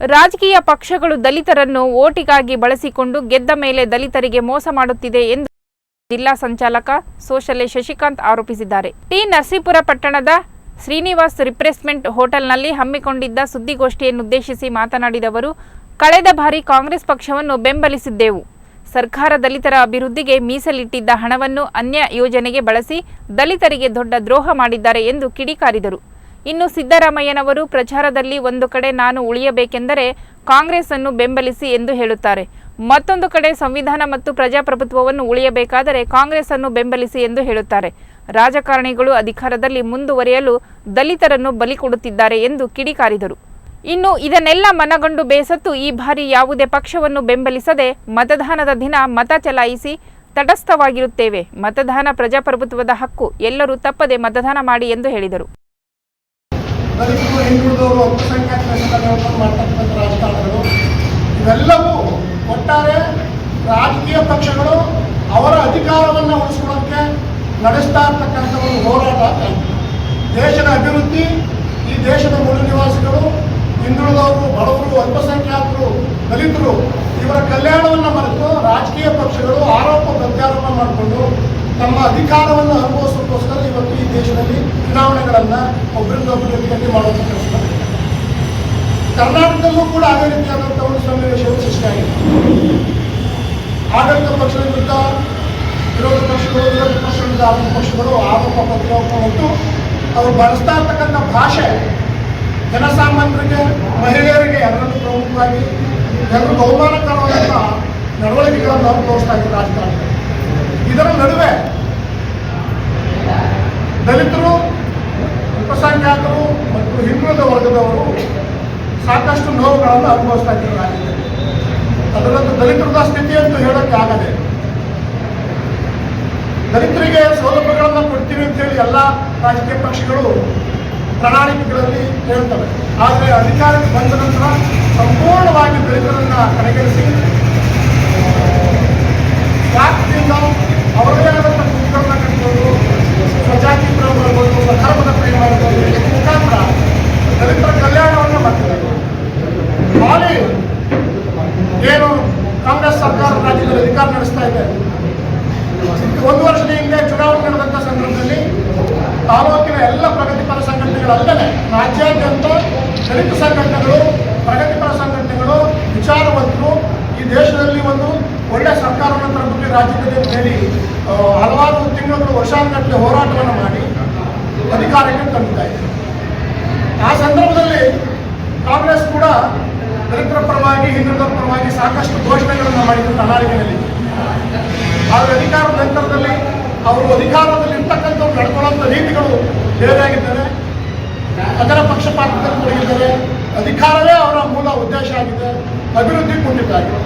ರಾಜಕೀಯ ಪಕ್ಷಗಳು ದಲಿತರನ್ನು ಓಟಿಗಾಗಿ ಬಳಸಿಕೊಂಡು ಗೆದ್ದ ಮೇಲೆ ದಲಿತರಿಗೆ ಮೋಸ ಮಾಡುತ್ತಿದೆ ಎಂದು ಜಿಲ್ಲಾ ಸಂಚಾಲಕ ಸೋಶಲೆ ಶಶಿಕಾಂತ್ ಆರೋಪಿಸಿದ್ದಾರೆ. ಟಿ. ನರಸೀಪುರ ಪಟ್ಟಣದ ಶ್ರೀನಿವಾಸ್ ರಿಪ್ರೆಸ್ಮೆಂಟ್ ಹೋಟೆಲ್ನಲ್ಲಿ ಹಮ್ಮಿಕೊಂಡಿದ್ದ ಸುದ್ದಿಗೋಷ್ಠಿಯನ್ನುದ್ದೇಶಿಸಿ ಮಾತನಾಡಿದ ಅವರು, ಕಳೆದ ಬಾರಿ ಕಾಂಗ್ರೆಸ್ ಪಕ್ಷವನ್ನು ಬೆಂಬಲಿಸಿದ್ದೆವು. ಸರ್ಕಾರ ದಲಿತರ ಅಭಿವೃದ್ಧಿಗೆ ಮೀಸಲಿಟ್ಟಿದ್ದ ಹಣವನ್ನು ಅನ್ಯ ಯೋಜನೆಗೆ ಬಳಸಿ ದಲಿತರಿಗೆ ದೊಡ್ಡ ದ್ರೋಹ ಮಾಡಿದ್ದಾರೆ ಎಂದು ಕಿಡಿಕಾರಿದರು. ಇನ್ನು ಸಿದ್ದರಾಮಯ್ಯನವರು ಪ್ರಚಾರದಲ್ಲಿ ಒಂದು ಕಡೆ ನಾನು ಉಳಿಯಬೇಕೆಂದರೆ ಕಾಂಗ್ರೆಸ್ ಅನ್ನು ಬೆಂಬಲಿಸಿ ಎಂದು ಹೇಳುತ್ತಾರೆ. ಮತ್ತೊಂದು ಕಡೆ ಸಂವಿಧಾನ ಮತ್ತು ಪ್ರಜಾಪ್ರಭುತ್ವವನ್ನು ಉಳಿಯಬೇಕಾದರೆ ಕಾಂಗ್ರೆಸ್ ಅನ್ನು ಬೆಂಬಲಿಸಿ ಎಂದು ಹೇಳುತ್ತಾರೆ. ರಾಜಕಾರಣಿಗಳು ಅಧಿಕಾರದಲ್ಲಿ ಮುಂದುವರಿಯಲು ದಲಿತರನ್ನು ಬಲಿ ಕೊಡುತ್ತಿದ್ದಾರೆ ಎಂದು ಕಿಡಿಕಾರಿದರು. ಇನ್ನು ಇದನ್ನೆಲ್ಲ ಮನಗಂಡು ಬೇಸತ್ತು ಈ ಬಾರಿ ಯಾವುದೇ ಪಕ್ಷವನ್ನು ಬೆಂಬಲಿಸದೆ ಮತದಾನದ ದಿನ ಮತ ಚಲಾಯಿಸಿ ತಟಸ್ಥವಾಗಿರುತ್ತೇವೆ. ಮತದಾನ ಪ್ರಜಾಪ್ರಭುತ್ವದ ಹಕ್ಕು ಎಲ್ಲರೂ ತಪ್ಪದೆ ಮತದಾನ ಮಾಡಿ ಎಂದು ಹೇಳಿದರು. ದಲಿತರು ಹಿಂದುಳಿದವರು ಅಲ್ಪಸಂಖ್ಯಾತ ಸಂಘಟನೆಗಳನ್ನು ಮಾಡ್ತಕ್ಕಂಥ ರಾಜಕಾರಣಗಳು ಇವೆಲ್ಲವೂ ಒಟ್ಟಾರೆ ರಾಜಕೀಯ ಪಕ್ಷಗಳು ಅವರ ಅಧಿಕಾರವನ್ನು ಉಳಿಸ್ಕೊಳ್ಳೋಕ್ಕೆ ನಡೆಸ್ತಾ ಇರ್ತಕ್ಕಂಥ ಒಂದು ಹೋರಾಟ. ದೇಶದ ಅಭಿವೃದ್ಧಿ, ಈ ದೇಶದ ಮೂಲ ನಿವಾಸಿಗಳು, ಹಿಂದುಳಿದವರು, ಬಡವರು, ಅಲ್ಪಸಂಖ್ಯಾತರು, ದಲಿತರು, ಇವರ ಕಲ್ಯಾಣವನ್ನು ಮರೆತು ರಾಜಕೀಯ ಪಕ್ಷಗಳು ಆರೋಪ ಪ್ರತ್ಯಾರೋಪ ಮಾಡಿಕೊಂಡು ತಮ್ಮ ಅಧಿಕಾರವನ್ನು ಅನುಭವಿಸೋಕ್ಕೋಸ್ಕರ ಕರ್ನಾಟಕದಲ್ಲೂ ಕೂಡ ಅದೇ ರೀತಿಯಾದಂಥ ಒಂದು ಸನ್ನಿವೇಶವು ಸೃಷ್ಟಿಯಾಗಿದೆ ಆಡಳಿತ ಪಕ್ಷದ ವಿರುದ್ಧ, ವಿರೋಧ ಪಕ್ಷಗಳು, ವಿರೋಧ ಪಕ್ಷಗಳಿಂದ ಆರೋಪ ಪಕ್ಷಗಳು ಆರೋಪ ಪ್ರತಿರೋಪ ಮತ್ತು ಅವರು ಬಳಸ್ತಾ ಇರ್ತಕ್ಕಂಥ ಭಾಷೆ ಜನಸಾಮಾನ್ಯರಿಗೆ, ಮಹಿಳೆಯರಿಗೆ ಅದರಲ್ಲೂ ಪ್ರಮುಖವಾಗಿ ಜನರು ಅವಮಾನಕರವಾದಂಥ ನಡವಳಿಕೆಗಳನ್ನು ಅವರು ತೋರಿಸ್ತಾ ಇದ್ದಾರೆ ರಾಜಕಾರಣ ಇದರ ನಡುವೆ ದಲಿತರು ಅಲ್ಪಸಂಖ್ಯಾತರು ಮತ್ತು ಹಿಂದುಳಿದ ವರ್ಗದವರು ಸಾಕಷ್ಟು ನೋವುಗಳನ್ನು ಅನುಭವಿಸ್ತಾ ಇದ್ದಾರೆ ಅದರಲ್ಲೂ ದಲಿತರದ ಸ್ಥಿತಿ ಅಂತೂ ಹೇಳೋಕ್ಕೆ ಆಗದೆ, ದಲಿತರಿಗೆ ಸೌಲಭ್ಯಗಳನ್ನು ಕೊಡ್ತೀವಿ ಅಂತ ಹೇಳಿ ಎಲ್ಲ ರಾಜಕೀಯ ಪಕ್ಷಗಳು ಪ್ರಣಾಳಿಕೆಗಳಲ್ಲಿ ಹೇಳ್ತವೆ. ಆದರೆ ಅಧಿಕಾರಕ್ಕೆ ಬಂದ ನಂತರ ಸಂಪೂರ್ಣವಾಗಿ ದಲಿತರನ್ನ ಕಡೆಗಣಿಸಿ ತಾಲೂಕಿನ ಎಲ್ಲ ಪ್ರಗತಿಪರ ಸಂಘಟನೆಗಳಲ್ಲದೆ ರಾಜ್ಯಾದ್ಯಂತ ದಲಿತ ಸಂಘಟನೆಗಳು ಪ್ರಗತಿಪರ ಸಂಘಟನೆಗಳು, ವಿಚಾರವಂತರು, ಈ ದೇಶದಲ್ಲಿ ಒಂದು ಒಳ್ಳೆಯ ಸರ್ಕಾರವನ್ನು ತರಬೇಕು ರಾಜ್ಯದಲ್ಲಿ ಹೇಳಿ ಹಲವಾರು ತಿಂಗಳು ವರ್ಷಾನುಗಟ್ಟಲೆ ಹೋರಾಟವನ್ನು ಮಾಡಿ ಅಧಿಕಾರಕ್ಕೆ ತಂದಿದ್ದಾರೆ. ಆ ಸಂದರ್ಭದಲ್ಲಿ ಕಾಂಗ್ರೆಸ್ ಕೂಡ ದಲಿತರ ಪರವಾಗಿ ಹಿಂದುಳಿದ ಪರವಾಗಿ ಸಾಕಷ್ಟು ಘೋಷಣೆಗಳನ್ನು ಮಾಡಿದ್ರು ಪ್ರಣಾಳಿಕೆಯಲ್ಲಿ ಆದರೆ ಅಧಿಕಾರದ ನಂತರದಲ್ಲಿ ಅವರು ನಡ್ಕೊಳ್ಳುವಂಥ ರೀತಿಗಳು ಬೇರೆಯಾಗಿದ್ದಾರೆ. ಅದರ ತೊಡಗಿದ್ದಾರೆ ಅಧಿಕಾರವೇ ಅವರ ಮೂಲ ಉದ್ದೇಶ ಆಗಿದೆ. ಅಭಿವೃದ್ಧಿ ಕುಂಠಿತ ಆಗಿದೆ.